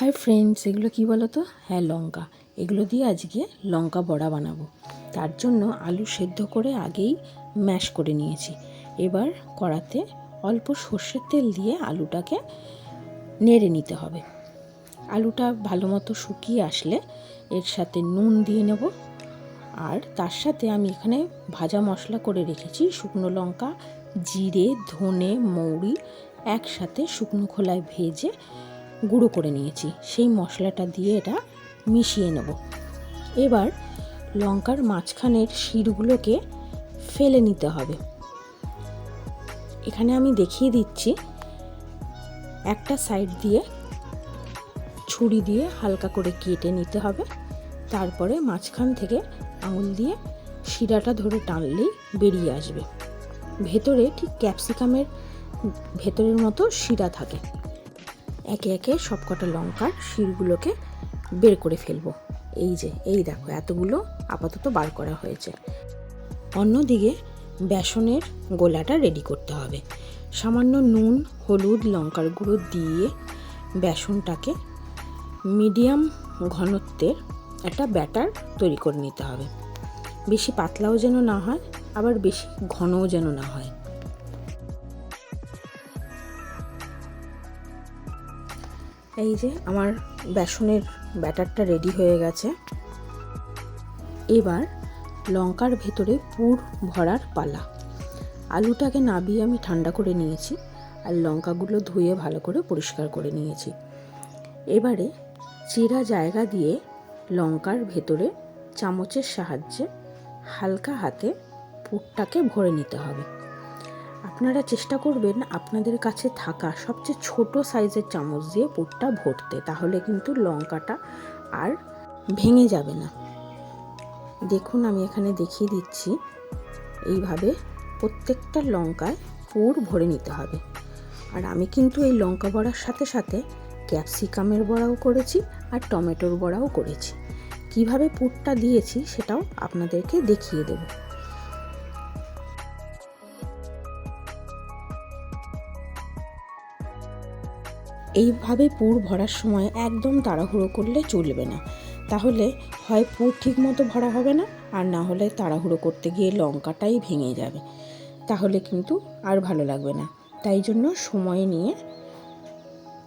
Hi friends এগুলো কি বলো তো হ্যাঁ লঙ্কা। এগুলো দিয়ে আজকে লঙ্কা বড়া বানাবো। তার জন্য আলু সেদ্ধ করে আগেই ম্যাশ করে নিয়েছি। এবার কড়াতে অল্প সর্ষের তেল দিয়ে আলুটাকে নেড়ে নিতে হবে। আলুটা ভালো মতো শুকিয়ে আসলে এর সাথে নুন দিয়ে নেব। আর তার সাথে আমি এখানে ভাজা মশলা করে রেখেছি। শুকনো লঙ্কা, জিরে, ধনে, মৌরি একসাথে শুকনো খোলায় ভেজে গুঁড়ো করে নিয়েছি। সেই মশলাটা দিয়ে এটা মিশিয়ে নেব। এবার লঙ্কার মাঝখানের শিরগুলোকে ফেলে নিতে হবে। এখানে আমি দেখিয়ে দিচ্ছি, একটা সাইড দিয়ে ছুরি দিয়ে হালকা করে কেটে নিতে হবে। তারপরে মাঝখান থেকে আঙুল দিয়ে শিরাটা ধরে টানলেই বেরিয়ে আসবে। ভেতরে ঠিক ক্যাপসিকামের ভেতরের মতো শিরা থাকে। একে একে সবকটা লঙ্কার শিরগুলোকে বের করে ফেলব। এই যে, এই দেখো, এতগুলো আপাতত বার করা হয়েছে। অন্যদিকে বেসনের গোলাটা রেডি করতে হবে। সামান্য নুন, হলুদ, লঙ্কার গুঁড়ো দিয়ে বেসনটাকে মিডিয়াম ঘনত্বের একটা ব্যাটার তৈরি করে নিতে হবে। বেশি পাতলাও যেন না হয়, আবার বেশি ঘনও যেন না হয়। এই যে আমার বেসনের ব্যাটারটা রেডি হয়ে গেছে। এবার লঙ্কার ভেতরে পুর ভরার পালা। আলুটাকে নাবিয়ে আমি ঠান্ডা করে নিয়েছি আর লঙ্কাগুলো ধুয়ে ভালো করে পরিষ্কার করে নিয়েছি। এবারে চেরা জায়গা দিয়ে লঙ্কার ভেতরে চামচের সাহায্যে হালকা হাতে পুরটাকে ভরে নিতে হবে। আপনারা চেষ্টা করবেন আপনাদের কাছে থাকা সবচেয়ে ছোট সাইজের চামচ দিয়ে পুরটা ভরতে, তাহলে কিন্তু লঙ্কাটা আর ভেঙে যাবে না। দেখুন, আমি এখানে দেখিয়ে দিচ্ছি। এইভাবে প্রত্যেকটা লঙ্কায় পুর ভরে নিতে হবে। আর আমি কিন্তু এই লঙ্কা বড়ার সাথে সাথে ক্যাপসিকামের বড়াও করেছি আর টমেটোর বড়াও করেছি। কীভাবে পুরটা দিয়েছি সেটাও আপনাদেরকে দেখিয়ে দেবো। এইভাবে পুর ভরার সময় একদম তাড়াহুড়ো করলে চলবে না। তাহলে হয় পুর ঠিক মতো ভরা হবে না, আর না হলে তাড়াহুড়ো করতে গিয়ে লঙ্কাটাই ভেঙে যাবে। তাহলে কিন্তু আর ভালো লাগবে না। তাই জন্য সময় নিয়ে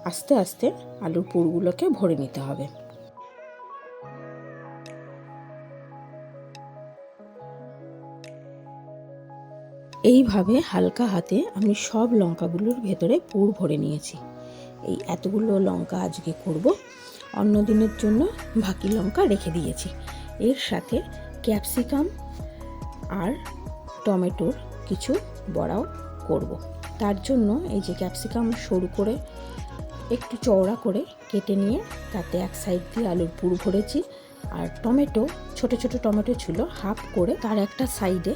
আস্তে আস্তে আলুর পুরগুলোকে ভরে নিতে হবে। এইভাবে হালকা হাতে আমি সব লঙ্কাগুলোর ভেতরে পুর ভরে নিয়েছি। এই এতগুলো লঙ্কা আজকে করব। অন্য দিনের জন্য বাকি লঙ্কা রেখে দিয়েছি। এর সাথে ক্যাপসিকাম আর টমেটোর কিছু বড়াও করব। তার জন্য এই যে ক্যাপসিকাম সরু করে একটু চওড়া করে কেটে নিয়ে তাতে এক সাইড দিয়ে আলুর পুর ভরেছি। আর টমেটো, ছোট ছোট টমেটো ছিল, হাফ করে তার একটা সাইডে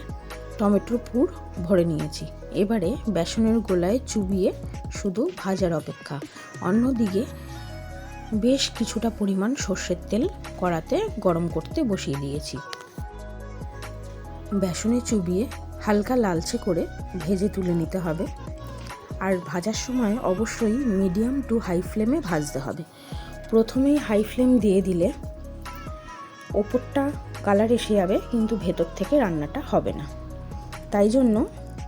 টমেটোর পুর ভরে নিয়েছি। এবারে বেসনের গোলায় চুবিয়ে শুধু ভাজার অপেক্ষা। অন্যদিকে বেশ কিছুটা পরিমাণ সর্ষের তেল কড়াতে গরম করতে বসিয়ে দিয়েছি। বেসনে চুবিয়ে হালকা লালচে করে ভেজে তুলে নিতে হবে। আর ভাজার সময় অবশ্যই মিডিয়াম টু হাই ফ্লেমে ভাজতে হবে। প্রথমেই হাই ফ্লেম দিয়ে দিলে ওপরটা কালার এসে যাবে, কিন্তু ভেতর থেকে রান্নাটা হবে না। তাই জন্য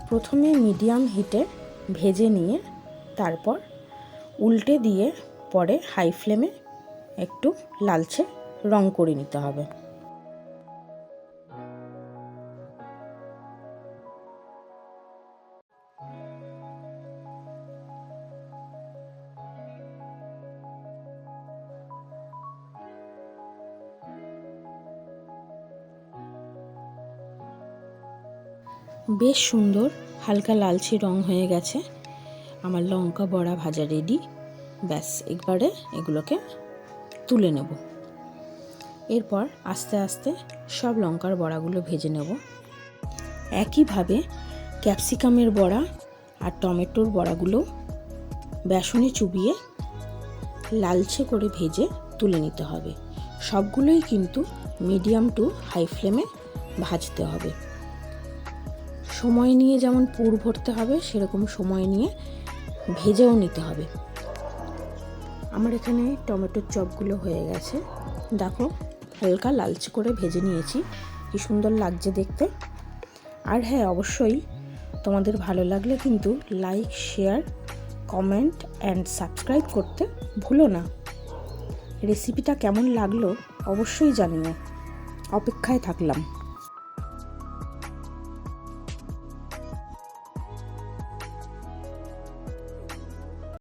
প্রথমে মিডিয়াম হিটে ভেজে নিয়ে তারপর উল্টে দিয়ে পরে হাই ফ্লেমে একটু লালচে রং করে নিতে হবে। বেশ সুন্দর, হালকা লালচে রং হয়ে গেছে। আমার লঙ্কা বড়া ভাজা রেডি ব্যাস একবারে এগুলোকে তুলে নেব। এরপর আস্তে আস্তে সব লঙ্কার বড়াগুলো ভেজে নেব। একইভাবে ক্যাপসিকামের বড়া আর টমেটোর বড়াগুলো বেসনে চুবিয়ে লালচে করে ভেজে তুলে নিতে হবে। সবগুলোই কিন্তু মিডিয়াম টু হাই ফ্লেমে ভাজতে হবে। সময় নিয়ে যেমন পুর ভরতে হবে, সেরকম সময় নিয়ে ভেজেও নিতে হবে। আমার এখানে টমেটোর চপগুলো হয়ে গেছে। দেখো, হালকা লালচে করে ভেজে নিয়েছি। কি সুন্দর লাগছে দেখতে। আর হ্যাঁ অবশ্যই তোমাদের ভালো লাগলে কিন্তু like share comment and subscribe করতে ভুলো না। রেসিপিটা কেমন লাগল অবশ্যই জানিও। অপেক্ষায় থাকলাম।